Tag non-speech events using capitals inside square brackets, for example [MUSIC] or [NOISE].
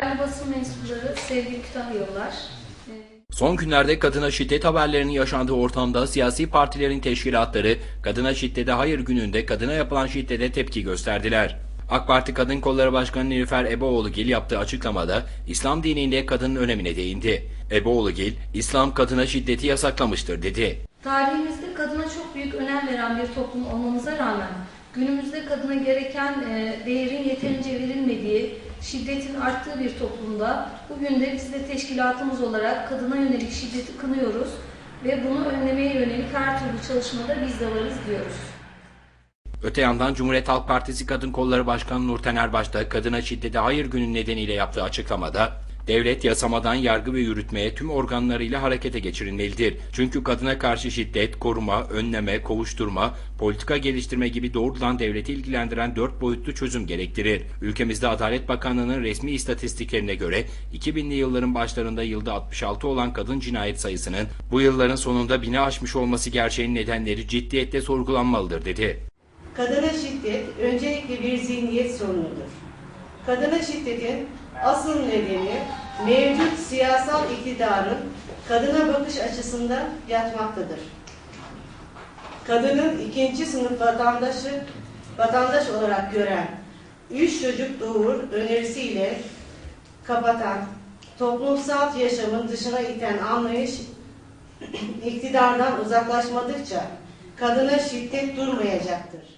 Değerli basın mensupları, sevgili Kütahyalılar, e, Son günlerde kadına şiddet haberlerinin yaşandığı ortamda siyasi partilerin teşkilatları kadına şiddete hayır gününde kadına yapılan şiddete tepki gösterdiler. AK Parti Kadın Kolları Başkanı Nilüfer Eboğlu-Gil yaptığı açıklamada İslam dininde kadının önemine değindi. Eboğlu-Gil, İslam kadına şiddeti yasaklamıştır dedi. tarihimizde kadına çok büyük önem veren bir toplum olmamıza rağmen günümüzde kadına gereken e, değerin yeterince verilmediği, şiddetin arttığı bir toplumda bugün de biz de teşkilatımız olarak kadına yönelik şiddeti kınıyoruz ve bunu önlemeye yönelik her türlü çalışmada biz de varız diyoruz. Öte yandan Cumhuriyet Halk Partisi Kadın Kolları Başkanı Nurten Erbaş da kadına şiddete hayır günü nedeniyle yaptığı açıklamada devlet yasamadan yargı ve yürütmeye tüm organlarıyla harekete geçirilmelidir. Çünkü kadına karşı şiddet, koruma, önleme, kovuşturma, politika geliştirme gibi doğrudan devleti ilgilendiren dört boyutlu çözüm gerektirir. Ülkemizde Adalet Bakanlığı'nın resmi istatistiklerine göre 2000'li yılların başlarında yılda 66 olan kadın cinayet sayısının bu yılların sonunda bini aşmış olması gerçeğin nedenleri ciddiyetle sorgulanmalıdır dedi. Kadına şiddet öncelikle bir zihniyet sorunudur. Kadına şiddetin asıl nedeni mevcut siyasal iktidarın kadına bakış açısında yatmaktadır. Kadının ikinci sınıf vatandaşı vatandaş olarak gören üç çocuk doğur önerisiyle kapatan, toplumsal yaşamın dışına iten anlayış [CLEARS THROAT] iktidardan uzaklaşmadıkça kadına şiddet durmayacaktır.